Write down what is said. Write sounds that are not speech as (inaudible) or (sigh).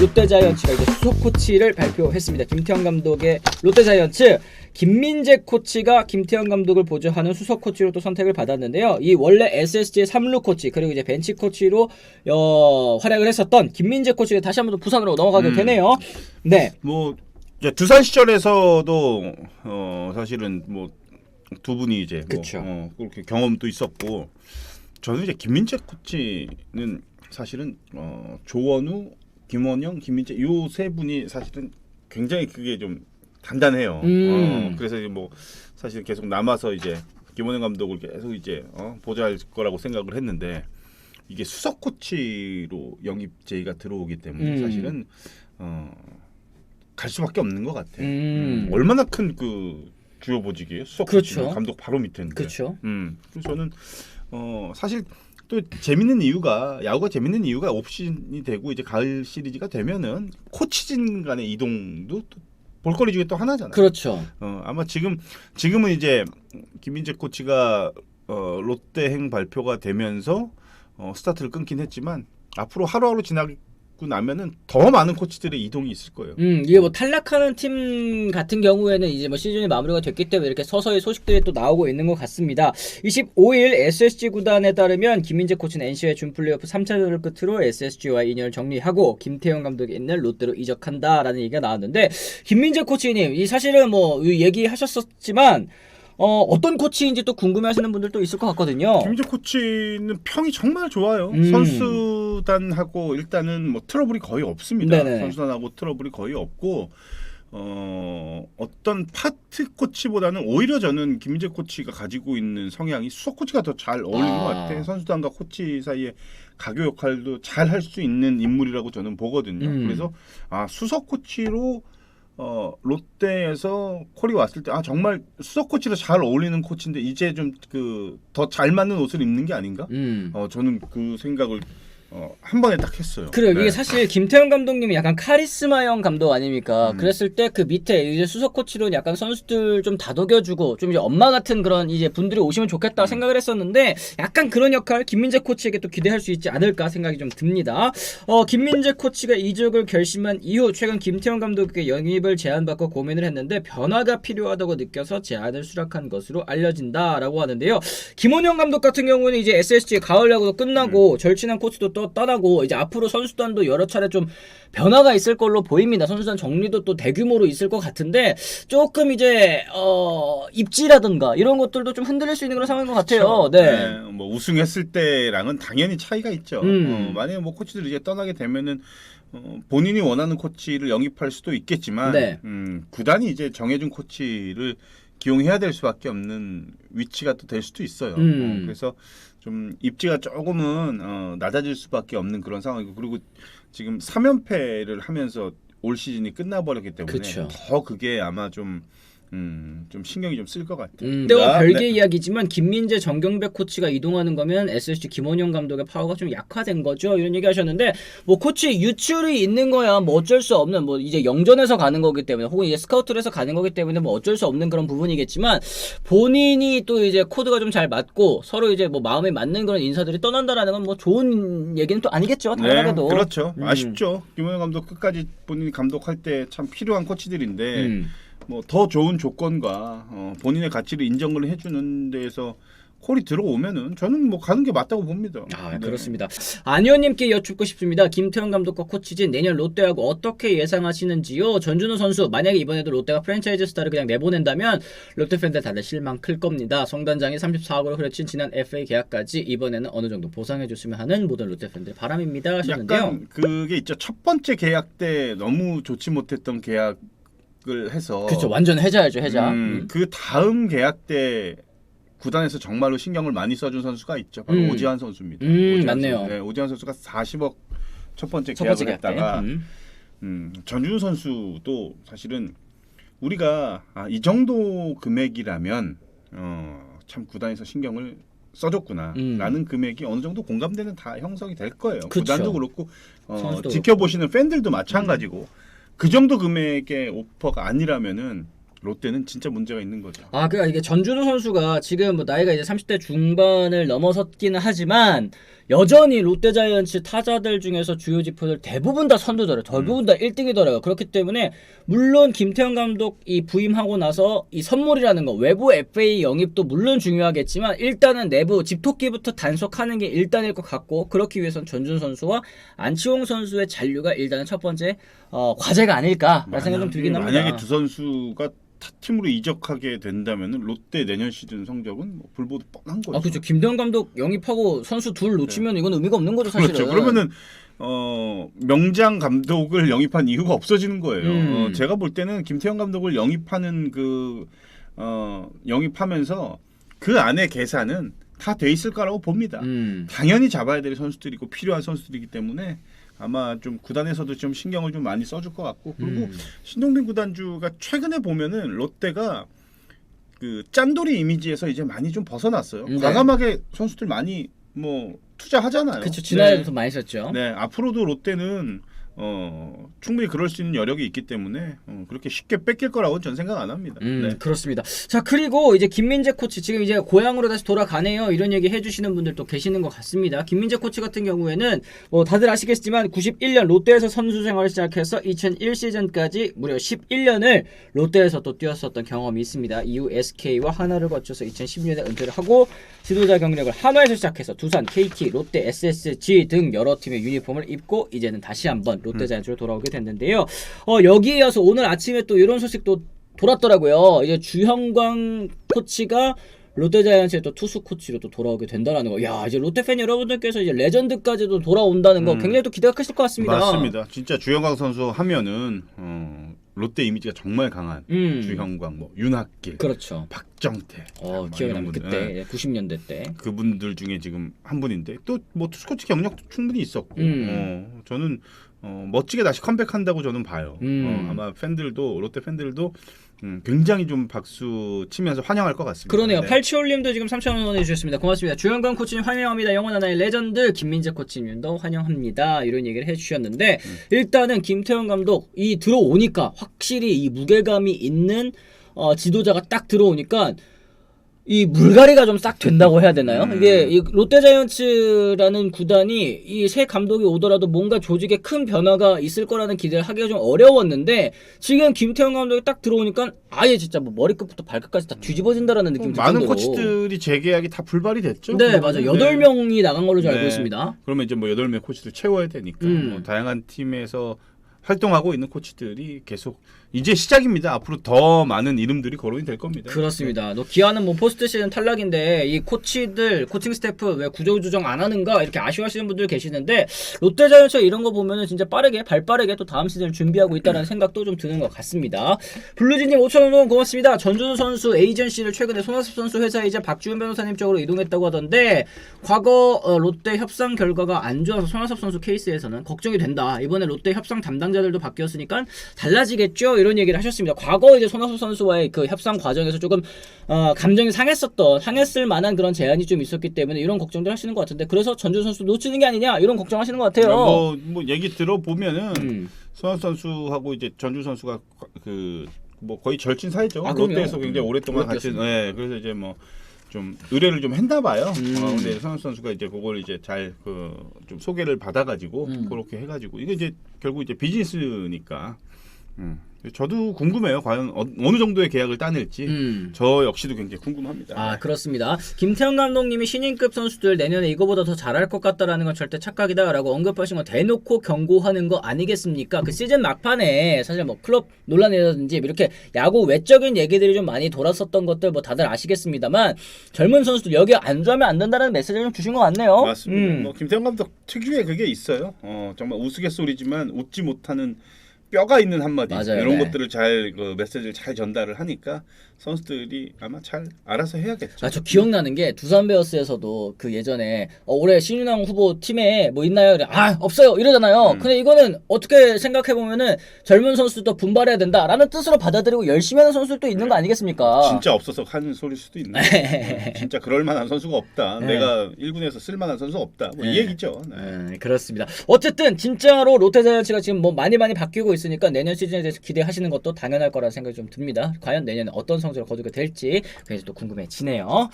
롯데자이언츠가 이제 수석 코치를 발표했습니다. 김태형 감독의 롯데자이언츠 김민재 코치가 김태형 감독을 보조하는 수석 코치로 또 선택을 받았는데요. 이 원래 SSG의 3루 코치 그리고 이제 벤치 코치로 어, 활약을 했었던 김민재 코치가 다시 한번 또 부산으로 넘어가게 음. 되네요. 네. 뭐 이제 두산 시절에서도 어 사실은 뭐 두 분이 이제 뭐. 어, 그렇게 경험도 있었고 저는 이제 김민재 코치는 사실은 어 조원우, 김원영, 김민재 요 세 분이 사실은 굉장히 그게 좀 단단해요. 음. 어, 그래서 이제 뭐 사실 계속 남아서 이제 김원영 감독을 계속 이제 어, 보좌할 거라고 생각을 했는데 이게 수석 코치로 영입 제의가 들어오기 때문에 음. 사실은 어, 갈 수밖에 없는 것 같아. 음. 음, 얼마나 큰 그 주요 보직이에요. 수석 그렇죠. 코치는 감독 바로 밑에인데. 그렇죠. 음, 그래서 저는 어 사실 또 재밌는 이유가 야구가 재밌는 이유가 옵션이 되고 이제 가을 시리즈가 되면은 코치진 간의 이동도 또 볼거리 중에 또 하나잖아요. 그렇죠. 어 아마 지금 지금은 이제 김민재 코치가 어 롯데행 발표가 되면서 어 스타트를 끊긴 했지만 앞으로 하루하루 지나 고 나면은 더 많은 코치들의 이동이 있을 거예요. 음, 이게 뭐 탈락하는 팀 같은 경우에는 이제 뭐 시즌이 마무리가 됐기 때문에 이렇게 서서히 소식들이 또 나오고 있는 것 같습니다. 25일 SSG 구단에 따르면 김민재 코치는 NC의 준 플레이오프 3차전을 끝으로 SSG와 인연을 정리하고 김태형 감독이 있는 롯데로 이적한다라는 얘기가 나왔는데 김민재 코치님, 이 사실은 뭐 얘기하셨었지만 어, 어떤 코치인지 또 궁금해하시는 분들도 있을 것 같거든요. 김민재 코치는 평이 정말 좋아요. 음. 선수단하고 일단은 뭐 트러블이 거의 없습니다. 네네. 선수단하고 트러블이 거의 없고 어 어떤 파트 코치보다는 오히려 저는 김민재 코치가 가지고 있는 성향이 수석 코치가 더 잘 어울리는 아. 것 같아. 선수단과 코치 사이에 가교 역할도 잘 할 수 있는 인물이라고 저는 보거든요. 음. 그래서 아 수석 코치로 어 롯데에서 콜이 왔을 때 아 정말 수석 코치로 잘 어울리는 코치인데 이제 좀 그 더 잘 맞는 옷을 입는 게 아닌가? 음. 어 저는 그 생각을 어, 한 번에 딱 했어요. 그래요. 네. 이게 사실 김태형 감독님이 약간 카리스마형 감독 아닙니까? 음. 그랬을 때 그 밑에 이제 수석 코치로 약간 선수들 좀 다독여주고 좀 이제 엄마 같은 그런 이제 분들이 오시면 좋겠다 생각을 했었는데 약간 그런 역할 김민재 코치에게 또 기대할 수 있지 않을까 생각이 좀 듭니다. 어, 김민재 코치가 이적을 결심한 이후 최근 김태형 감독에게 영입을 제안받고 고민을 했는데 변화가 필요하다고 느껴서 제안을 수락한 것으로 알려진다라고 하는데요. 김원영 감독 같은 경우는 이제 SSG 가을 야구도 끝나고 절친한 코치도 또 떠나고 이제 앞으로 선수단도 여러 차례 좀 변화가 있을 걸로 보입니다. 선수단 정리도 또 대규모로 있을 것 같은데 조금 이제 어 입지라든가 이런 것들도 좀 흔들릴 수 있는 그런 상황인 것 같아요. 그렇죠. 네. 뭐 우승했을 때랑은 당연히 차이가 있죠. 음. 어, 만약에 뭐 코치들이 이제 떠나게 되면은 어, 본인이 원하는 코치를 영입할 수도 있겠지만 네. 음, 구단이 이제 정해준 코치를 기용해야 될 수밖에 없는 위치가 또 될 수도 있어요. 음. 어, 그래서 좀 입지가 조금은 어, 낮아질 수밖에 없는 그런 상황이고 그리고 지금 3연패를 하면서 올 시즌이 끝나버렸기 때문에 그쵸. 더 그게 아마 좀 음, 좀 신경이 좀 쓸 것 같아요. 음, 때와 나- 별개의 네. 이야기지만 김민재, 정경백 코치가 이동하는 거면 SSG 김원영 감독의 파워가 좀 약화된 거죠. 이런 얘기 하셨는데 뭐 코치 유출이 있는 거야 뭐 어쩔 수 없는 뭐 이제 영전에서 가는 거기 때문에 혹은 이제 스카우트를 해서 가는 거기 때문에 뭐 어쩔 수 없는 그런 부분이겠지만 본인이 또 이제 코드가 좀 잘 맞고 서로 이제 뭐 마음에 맞는 그런 인사들이 떠난다라는 건 뭐 좋은 얘기는 또 아니겠죠. 당연하게도. 네, 그렇죠. 음. 아쉽죠. 김원영 감독 끝까지 본인이 감독할 때 참 필요한 코치들인데 음. 뭐 더 좋은 조건과 어, 본인의 가치를 인정을 해주는 데에서 콜이 들어오면은 저는 뭐 가는 게 맞다고 봅니다. 아 네. 그렇습니다. 안 의원님께 여쭙고 싶습니다. 김태형 감독과 코치진 내년 롯데하고 어떻게 예상하시는지요? 전준우 선수 만약에 이번에도 롯데가 프랜차이즈 스타를 그냥 내보낸다면 롯데 팬들 다들 실망 클 겁니다. 성단장이 34억으로 후려친 지난 FA 계약까지 이번에는 어느 정도 보상해 줬으면 하는 모든 롯데 팬들 바람입니다 하셨는데요. 약간 그게 있죠. 첫 번째 계약 때 너무 좋지 못했던 계약 을 해서 그렇죠. 완전 해자야죠 해자. 음, 음. 그 다음 계약 때 구단에서 정말로 신경을 많이 써준 선수가 있죠. 바로 음. 오지환 선수입니다. 음, 오지환 맞네요. 선수. 네, 오지환 선수가 40억 첫 번째 첫 계약을 번째 계약 때. 했다가 음. 음, 전준우 선수도 사실은 우리가 아, 이 정도 금액이라면 어, 참 구단에서 신경을 써줬구나라는 음. 금액이 어느 정도 공감대는 다 형성이 될 거예요. 그쵸. 구단도 그렇고 어, 음. 지켜보시는 팬들도 마찬가지고 그 정도 금액의 오퍼가 아니라면은 롯데는 진짜 문제가 있는 거죠. 아, 그러니까 이게 전준우 선수가 지금 뭐 나이가 이제 30대 중반을 넘어섰기는 하지만 여전히 롯데 자이언츠 타자들 중에서 주요 지표들 대부분 다 선두더래. 대부분 다 1등이더라고요. 그렇기 때문에 물론 김태형 감독 이 부임하고 나서 이 선물이라는 거 외부 FA 영입도 물론 중요하겠지만 일단은 내부 집토끼부터 단속하는 게 일단일 것 같고 그렇기 위해선 전준 선수와 안치홍 선수의 잔류가 일단은 첫 번째 어, 과제가 아닐까라는 생각이 좀 들긴 합니다. 만약에 두 선수가 타 팀으로 이적하게 된다면 롯데 내년 시즌 성적은 뭐 불보듯 뻔한 거죠. 아 그렇죠. 김대현 감독 영입하고 선수 둘 놓치면 이건 의미가 없는 거죠 사실은. 그렇죠. 그러면은 어 명장 감독을 영입한 이유가 없어지는 거예요. 음. 어, 제가 볼 때는 김태형 감독을 영입하는 그 어, 영입하면서 그 안에 계산은 다 돼 있을 거라고 봅니다. 음. 당연히 잡아야 될 선수들이고 필요한 선수들이기 때문에 아마 좀 구단에서도 좀 신경을 좀 많이 써줄 것 같고 그리고 음. 신동빈 구단주가 최근에 보면은 롯데가 그 짠돌이 이미지에서 이제 많이 좀 벗어났어요. 네. 과감하게 선수들 많이 뭐 투자하잖아요. 그렇죠. 지난해도 네. 더 많이 썼죠. 네, 앞으로도 롯데는 어, 충분히 그럴 수 있는 여력이 있기 때문에 어, 그렇게 쉽게 뺏길 거라고는 전 생각 안 합니다. 음, 네. 그렇습니다. 자, 그리고 이제 김민재 코치 지금 이제 고향으로 다시 돌아가네요. 이런 얘기 해주시는 분들도 계시는 것 같습니다. 김민재 코치 같은 경우에는 뭐 다들 아시겠지만 91년 롯데에서 선수 생활을 시작해서 2001 시즌까지 무려 11년을 롯데에서 또 뛰었었던 경험이 있습니다. 이후 SK와 하나를 거쳐서 2010년에 은퇴를 하고 지도자 경력을 한화에서 시작해서 두산, KT, 롯데, SSG 등 여러 팀의 유니폼을 입고 이제는 다시 한번 롯데 자이언츠로 돌아오게 됐는데요. 어, 여기에 이어서 오늘 아침에 또 이런 소식도 돌았더라고요. 이제 주형광 코치가 롯데 자이언츠의 또 투수 코치로 또 돌아오게 된다라는 거. 야, 이제 롯데 팬 여러분들께서 이제 레전드까지도 돌아온다는 거 음. 굉장히 또 기대가 크실 것 같습니다. 맞습니다. 진짜 주영광 선수 하면은 어, 롯데 이미지가 정말 강한 음. 주형광, 뭐 윤학길, 그렇죠. 박정태, 어, 뭐 기억이 이런 납니다. 분들. 그때 네. 90년대 때. 그분들 중에 지금 한 분인데 또 뭐 투스코치 경력도 충분히 있었고 음. 어, 저는 어, 멋지게 다시 컴백한다고 저는 봐요. 음. 어, 아마 팬들도 롯데 팬들도 음, 굉장히 좀 박수 치면서 환영할 것 같습니다. 그러네요. 네. 팔치올님도 지금 3,000원 원해 주셨습니다. 고맙습니다. 주영광 코치님 환영합니다. 영원 하나의 레전드 김민재 코치님도 환영합니다. 이런 얘기를 해주셨는데 음. 일단은 김태형 감독 이 들어오니까 확실히 이 무게감이 있는 어, 지도자가 딱 들어오니까 이 물갈이가 좀 싹 된다고 해야 되나요? 음. 이게 이 롯데자이언츠라는 구단이 이 새 감독이 오더라도 뭔가 조직에 큰 변화가 있을 거라는 기대를 하기가 좀 어려웠는데 지금 김태형 감독이 딱 들어오니까 아예 진짜 뭐 머리끝부터 발끝까지 다 뒤집어진다라는 느낌이 들 많은 정도로. 코치들이 재계약이 다 불발이 됐죠. 네. 맞아. 네. 여덟 명이 나간 걸로 잘 네. 알고 있습니다. 그러면 이제 뭐 여덟 명 코치들 채워야 되니까 음. 뭐 다양한 팀에서 활동하고 있는 코치들이 계속 이제 시작입니다. 앞으로 더 많은 이름들이 거론이 될 겁니다. 그렇습니다. 너 기아는 뭐 포스트 시즌 탈락인데 이 코치들 코칭 스태프 왜 구조 조정 안 하는가 이렇게 아쉬워하시는 분들 계시는데 롯데자이언츠 이런 거 보면은 진짜 빠르게 발 빠르게 또 다음 시즌을 준비하고 있다는 생각도 좀 드는 것 같습니다. 블루진님 5천 원 고맙습니다. 전준우 선수 에이전시를 최근에 손아섭 선수 회사이자 박주현 변호사님 쪽으로 이동했다고 하던데 과거 어, 롯데 협상 결과가 안 좋아서 손아섭 선수 케이스에서는 걱정이 된다. 이번에 롯데 협상 담당 자들도 바뀌었으니까 달라지겠죠. 이런 얘기를 하셨습니다. 과거 이제 손아섭 선수와의 그 협상 과정에서 조금 어, 감정이 상했었던 상했을 만한 그런 제안이 좀 있었기 때문에 이런 걱정들 하시는 것 같은데 그래서 전준 선수 놓치는 게 아니냐 이런 걱정하시는 것 같아요. 뭐, 뭐 얘기 들어보면은 음. 손흥민 선수하고 이제 전주 선수가 그 뭐 거의 절친 사이죠. 아. 롯데에서 굉장히 오랫동안 같이. 네, 그래서 이제 뭐 좀 의뢰를 좀 했나 봐요. 음. 어, 근데 손흥민 선수가 이제 그걸 이제 잘 그 좀 소개를 받아가지고 음. 그렇게 해가지고 이게 이제 결국 이제 비즈니스니까. 음. 저도 궁금해요. 과연 어, 느 정도의 계약을 따낼지. 음. 저 역시도 굉장히 궁금합니다. 아 그렇습니다. 김태형 감독님이 신인급 선수들 내년에 이거보다 더 잘할 것 같다라는 건 절대 착각이다라고 언급하신 건 대놓고 경고하는 거 아니겠습니까? 그 시즌 막판에 사실 뭐 클럽 논란이라든지 이렇게 야구 외적인 얘기들이 좀 많이 돌았었던 것들 뭐 다들 아시겠습니다만 젊은 선수들 여기 안주하면 안 된다는 메시지를 좀 주신 것 같네요. 맞습니다. 음. 뭐 김태형 감독 특유의 그게 있어요. 어, 정말 우스갯소리지만 웃지 못하는 뼈가 있는 한마디 맞아요, 이런 네. 것들을 잘 그 메시지를 잘 전달을 하니까 선수들이 아마 잘 알아서 해야겠죠. 아, 저 기억나는 게 두산 베어스에서도 그 예전에 어, 올해 신인왕 후보 팀에 뭐 있나요? 아 없어요 이러잖아요. 음. 근데 이거는 어떻게 생각해 보면은 젊은 선수도 분발해야 된다라는 뜻으로 받아들이고 열심히 하는 선수들도 있는 거 아니겠습니까? 진짜 없어서 하는 소리일 수도 있네. 어, (laughs) 진짜 그럴 만한 선수가 없다. 네. 내가 1군에서 쓸 만한 선수 없다. 뭐이 네. 얘기죠. 네. 음, 그렇습니다. 어쨌든 진짜로 롯데 자이언츠가 지금 뭐 많이 많이 바뀌고 있 으니까 내년 시즌에 대해서 기대하시는 것도 당연할 거라 생각이 좀 듭니다. 과연 내년에 어떤 성적을 거두게 될지 굉장히 또 궁금해지네요.